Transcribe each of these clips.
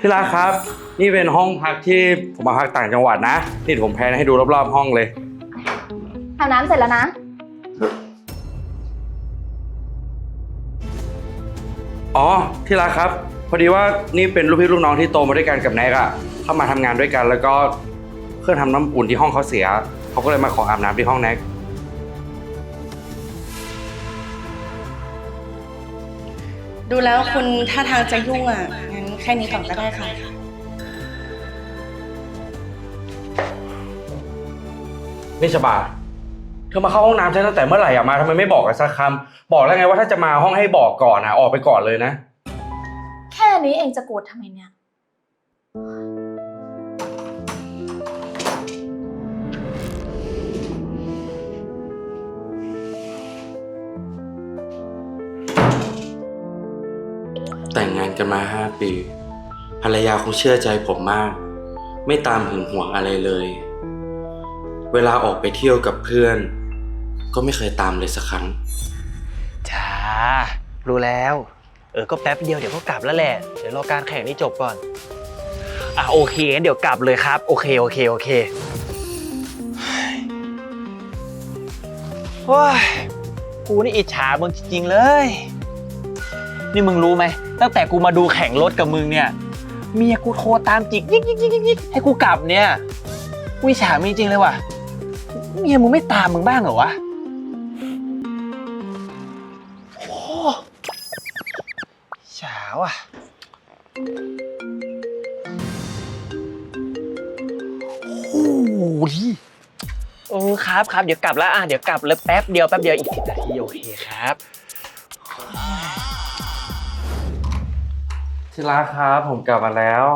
ที่รักครับ นี่เป็นห้องพักที่ผมมาพักต่างจังหวัดนะ นี่ผมแพลนให้ดูรอบๆห้องเลย อาบน้ำเสร็จแล้วนะ อ๋อ ที่รักครับ พอดีว่านี่เป็นลูกพี่ลูกน้องที่โตมาด้วยกันกับแน็กอะเข้ามาทำงานด้วยกันแล้วก็เครื่องทำน้ำอุ่นที่ห้องเขาเสีย เขาก็เลยมาขออาบน้ำที่ห้องแน็ก ดูแล้วคุณท่าทางจะยุ่งอะ งั้นแค่นี้ก่อนก็ได้ค่ะ นี่ชบาเธอมาเข้าห้องน้ำฉันตั้งแต่เมื่อไหร่อะมาทำไมไม่บอกกันสักคำบอกแล้วไงว่าถ้าจะมาห้องให้บอกก่อนอะออกไปก่อนเลยนะ แค่นี้เองจะโกรธทำไมเนี่ย แต่งงานกันมาห้าปี ภรรยาคงเชื่อใจผมมาก ไม่ตามหึงหวงอะไรเลย เวลาออกไปเที่ยวกับเพื่อน ก็ไม่เคยตามเลยสักครั้ง จ้า รู้แล้ว เออ ก็แป๊บเดียวเดี๋ยวก็กลับแล้วแหละ เดี๋ยวรอการแข่งนี้จบก่อน อะโอเคงั้นเดี๋ยวกลับเลยครับ โอเค โอเค โอเคว้ายกูนี่อิจฉามึงจริงๆเลย นี่มึงรู้ไหม ตั้งแต่กูมาดูแข่งรถกับมึงเนี่ย เมียกูโทรตามจิกยิกยิกยิกยิกให้กูกลับเนี่ยกูอิจฉามึงจริงเลยว่ะ เมียมึงไม่ตามมึงบ้างเหรอวะโอ้ฉาอะโอ้ยโอ้ครับครับเดี๋ยวกลับแล้วอะเดี๋ยวกลับแล้วแป๊บเดียวแป๊บเดียวอีกสิบนาทีโอเคครับ ที่รักครับผมกลับมาแล้ว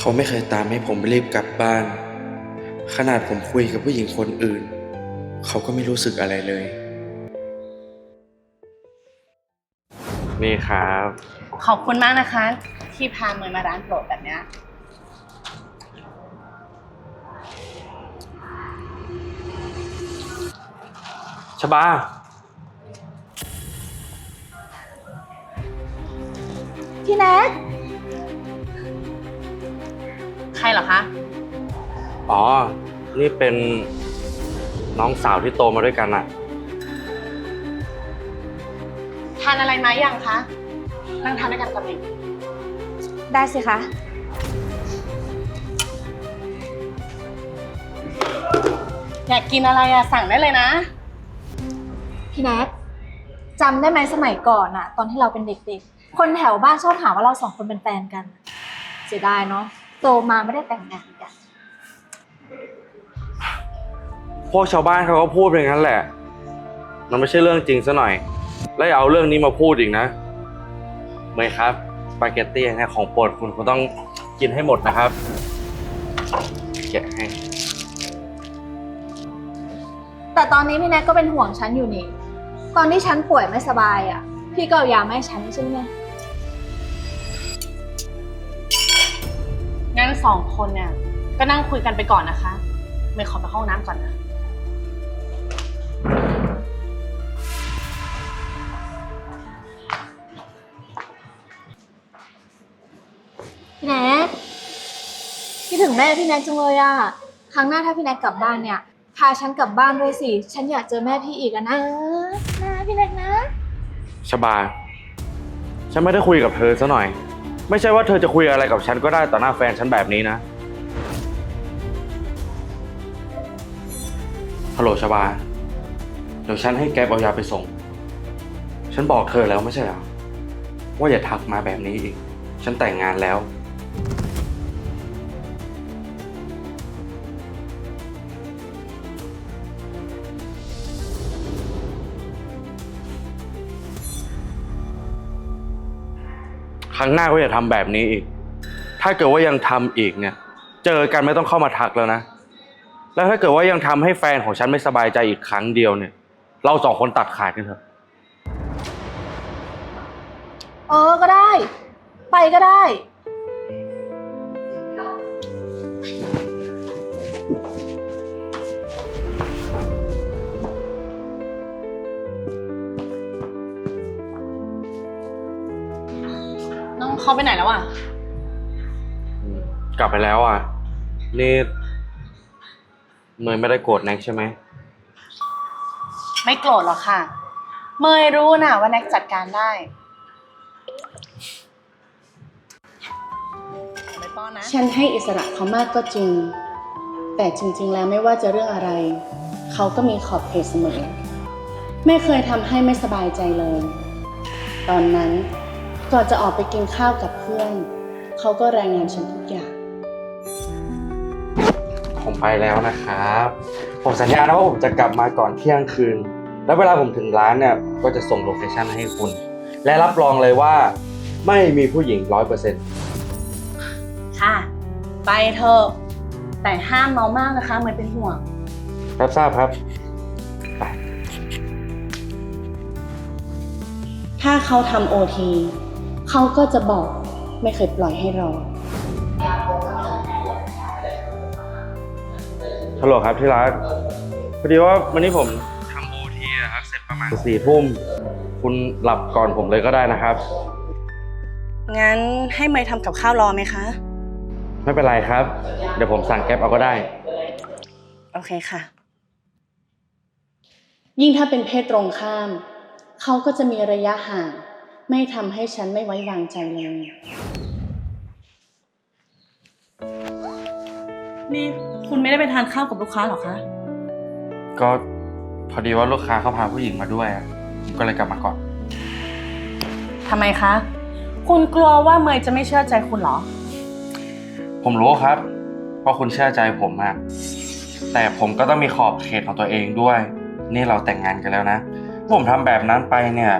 เขาไม่เคยตามให้ผมรีบกลับบ้าน ขนาดผมคุยกับผู้หญิงคนอื่น เขาก็ไม่รู้สึกอะไรเลย นี่ครับ ขอบคุณมากนะคะ ที่พาเมย์มาร้านโปรดแบบเนี้ยชบา พี่แน็ก เหรอคะ อ๋อ นี่เป็นน้องสาวที่โตมาด้วยกันอะทานอะไรมายังคะ นั่งทานด้วยกันก่อนดิได้สิคะ อยากกินอะไรอะสั่งได้เลยนะ พี่แน็กจำได้ไหมสมัยก่อนอะตอนที่เราเป็นเด็กๆ คนแถวบ้านชอบหาว่าเราสองคนเป็นแฟนกัน เสียดายเนาะ โตมาไม่ได้แต่งงานกัน พวกชาวบ้านเขาก็พูดไปอย่างนั้นแหละ มันไม่ใช่เรื่องจริงซะหน่อย แล้วอย่าเอาเรื่องนี้มาพูดอีกนะเมย์ครับสปาเกตตี้เนี่ยของโปรดคุณคุณต้องกินให้หมดนะครับแกะให้ แต่ตอนนี้พี่แน็กก็เป็นห่วงฉันอยู่นี่ ตอนที่ฉันป่วยไม่สบายอะพี่ก็เอายามาให้ฉันใช่ไหม สองคนเนี่ยก็นั่งคุยกันไปก่อนนะคะเมย์ขอไปเข้าห้องน้ำก่อนนะพี่แน็กคิดถึงแม่พี่แน็กจังเลยอะครั้งหน้าถ้าพี่แน็กกลับบ้านเนี่ยพาฉันกลับบ้านด้วยสิ ฉันอยากเจอแม่พี่อีกอะนะนะพี่แน็กนะ ชบา ฉันไม่ได้คุยกับเธอซะหน่อย ไม่ใช่ว่าเธอจะคุยอะไรกับฉันก็ได้ต่อหน้าแฟนฉันแบบนี้นะ ฮัลโหลชบา เดี๋ยวฉันให้แกบเอายาไปส่ง ฉันบอกเธอแล้วไม่ใช่เหรอ ว่าอย่าทักมาแบบนี้อีก ฉันแต่งงานแล้ว ครั้งหน้าก็อย่าทำแบบนี้อีก ถ้าเกิดว่ายังทำอีกเนี่ย เจอกันไม่ต้องเข้ามาทักแล้วนะ แล้วถ้าเกิดว่ายังทำให้แฟนของฉันไม่สบายใจอีกครั้งเดียวเนี่ย เราสองคนตัดขาดกันเถอะ เออก็ได้ ไปก็ได้ เขาไปไหนแล้วอะ กลับไปแล้วอะ นี่เนยไม่ได้โกรธแน็กใช่ไหม ไม่โกรธหรอกค่ะ เมยรู้นะว่าแน็กจัดการได้ไม่ป้อนนะ ฉันให้อิสระเขามากก็จริง แต่จริง ๆ แล้วไม่ว่าจะเรื่องอะไร เขาก็มีขอบเขตเสมอ ไม่เคยทำให้ไม่สบายใจเลย ตอนนั้น ก่อนจะออกไปกินข้าวกับเพื่อน เขาก็รายงานฉันทุกอย่าง ผมไปแล้วนะครับ ผมสัญญานะว่าผมจะกลับมาก่อนเที่ยงคืน แล้วเวลาผมถึงร้านเนี่ย ก็จะส่งโลเคชั่นให้คุณ และรับรองเลยว่า ไม่มีผู้หญิงร้อยเปอร์เซ็นต์ค่ะ ไปเถอะ แต่ห้ามเมามากนะคะเมยเป็นห่วง รับทราบครับ ถ้าเขาทำโอที เขาก็จะบอกไม่เคยปล่อยให้รอฮัลโหลครับที่รักพอดีว่าวันนี้ผมทำโอทีครับเสร็จประมาณสี่ทุ่ม คุณหลับก่อนผมเลยก็ได้นะครับ งั้นให้เมยทำกับข้าวรอไหมคะ ไม่เป็นไรครับ เดี๋ยวผมสั่งแก๊ปเอาก็ได้ โอเคค่ะ ยิ่งถ้าเป็นเพศตรงข้าม เขาก็จะมีระยะห่าง ไม่ทำให้ฉันไม่ไว้วางใจเลย นี่คุณไม่ได้ไปทานข้าวกับลูกค้าเหรอคะ ก็พอดีว่าลูกค้าเขาพาผู้หญิงมาด้วยอะผมก็เลยกลับมาก่อน ทำไมคะ คุณกลัวว่าเมยจะไม่เชื่อใจคุณเหรอ ผมรู้ครับเพราะคุณเชื่อใจผมอะแต่ผมก็ต้องมีขอบเขตของตัวเองด้วย นี่เราแต่งงานกันแล้วนะ ผมทำแบบนั้นไปเนี่ย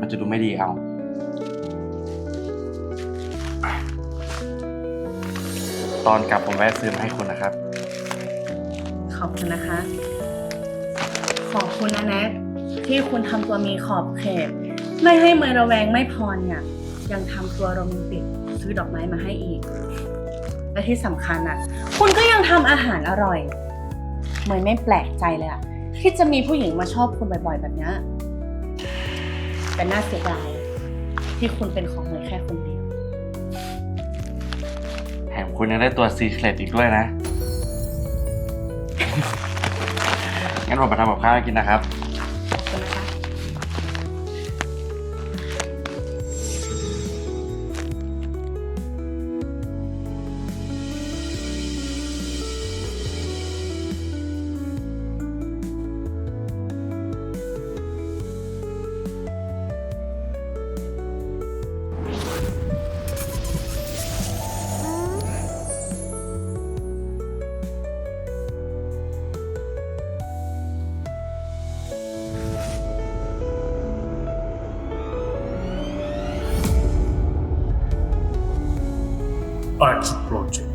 มันจะดูไม่ดีเอา ตอนกลับผมแวะซื้อมาให้คุณนะครับ ขอบคุณนะคะ ขอบคุณนะแน็กที่คุณทำตัวมีขอบเขตไม่ให้เมยระแวงไม่พอเนี่ยยังทำตัวโรแมนติกซื้อดอกไม้มาให้อีก และที่สำคัญอะ คุณก็ยังทำอาหารอร่อยเมยไม่แปลกใจเลยอะที่จะมีผู้หญิงมาชอบคุณบ่อยๆ แบบเนี้ยแต่น่าเสียดายที่คุณเป็นของเมยแค่คนเดียว มคุณยังได้ตัวซีเครตอีกด้วยนะ งั้นผมไปทำกับข้าวให้กินนะครับ Arts Project